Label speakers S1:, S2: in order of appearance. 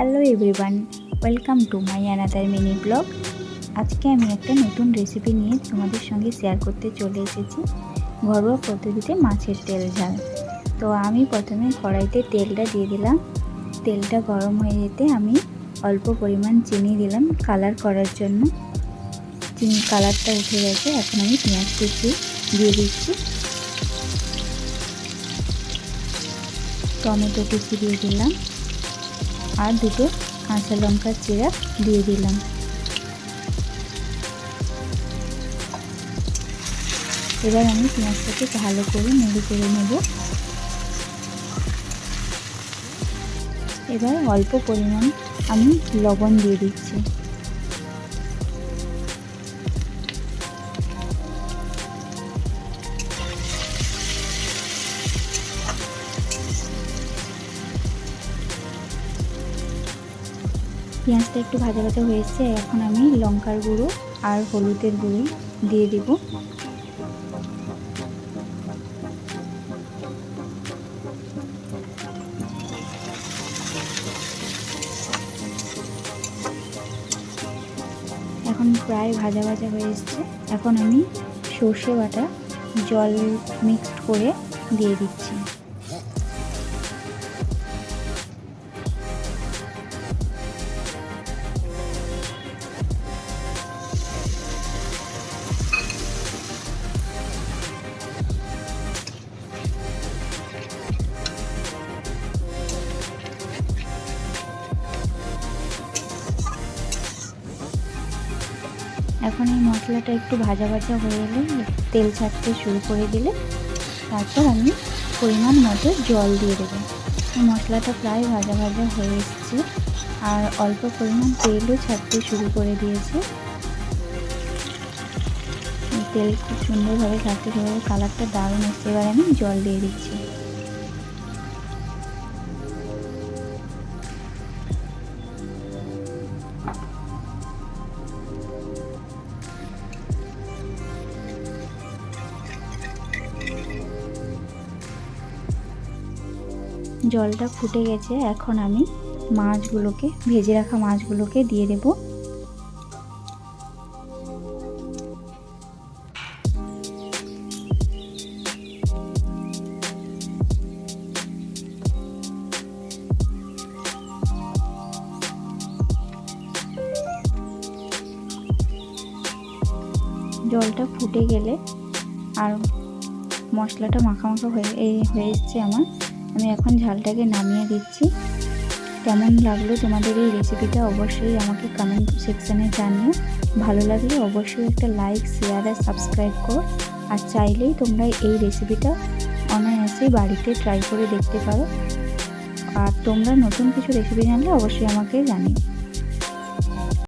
S1: Hello everyone welcome to my another mini vlog আজকে আমি একটা নতুন রেসিপি নিয়ে তোমাদের সঙ্গে শেয়ার করতে চলে এসেছি। ঘরোয়া পদ্ধতিতে মাছের তেল ঝাল। তো আমি প্রথমে কড়াইতে তেলটা দিয়ে দিলাম। তেলটা গরম হয়ে যেতে আমি অল্প পরিমাণ চিনি দিলাম কালার করার জন্য। চিনি কালারটা উঠে গেছে, এখন আমি পেঁয়াজ কুচি দিয়ে দিচ্ছি। টমেটো কুচি দিয়ে দিলাম। আর দুটো কাঁচা লঙ্কার চিরা দিয়ে দিলাম। এবার আমি পেঁয়াজটাকে ভালো করে নেড়ে করে নেব। এবার অল্প পরিমাণ আমি লবণ দিয়ে দিচ্ছি। পেঁয়াজটা একটু ভাজা ভাজা হয়েছে, এখন আমি লঙ্কার গুঁড়ো আর হলুদের গুঁড়ো দিয়ে দিব। এখন প্রায় ভাজা ভাজা হয়ে এসছে। এখন আমি সর্ষে বাটা জল মিক্সড করে দিয়ে দিচ্ছি। এখন এই মশলাটা একটু ভাজা ভাজা হয়ে এলে তেল ছাড়তে শুরু করে দিলে তারপর আমি পরিমাণ মতো জল দিয়ে দেবো। মশলাটা প্রায় ভাজা ভাজা হয়ে এসছে আর অল্প পরিমাণ তেলও ছাড়তে শুরু করে দিয়েছে। তেল খুব সুন্দরভাবে ছাড়তে করে কালারটা দারুণ এসছে। এবার আমি জল দিয়ে দিচ্ছি। জলটা ফুটে গেছে, এখন আমি মাছগুলোকে, ভেজে রাখা মাছগুলোকে দিয়ে দেব। জলটা ফুটে গেলে আর মশলাটা মাখা মাখা হয়ে, এই হয়ে এসছে আমার। আমি এখন ঝালটাকে নামিয়ে দিচ্ছি। কেমন লাগল তোমাদের এই রেসিপিটা অবশ্যই আমাকে কমেন্ট সেকশানে জানিও। ভালো লাগলে অবশ্যই একটা লাইক শেয়ার আর সাবস্ক্রাইব করো। আর চাইলেই তোমরা এই রেসিপিটা অনায়াসেই বাড়িতে ট্রাই করে দেখতে পারো। আর তোমরা নতুন কিছু রেসিপি জানলে অবশ্যই আমাকে জানিও।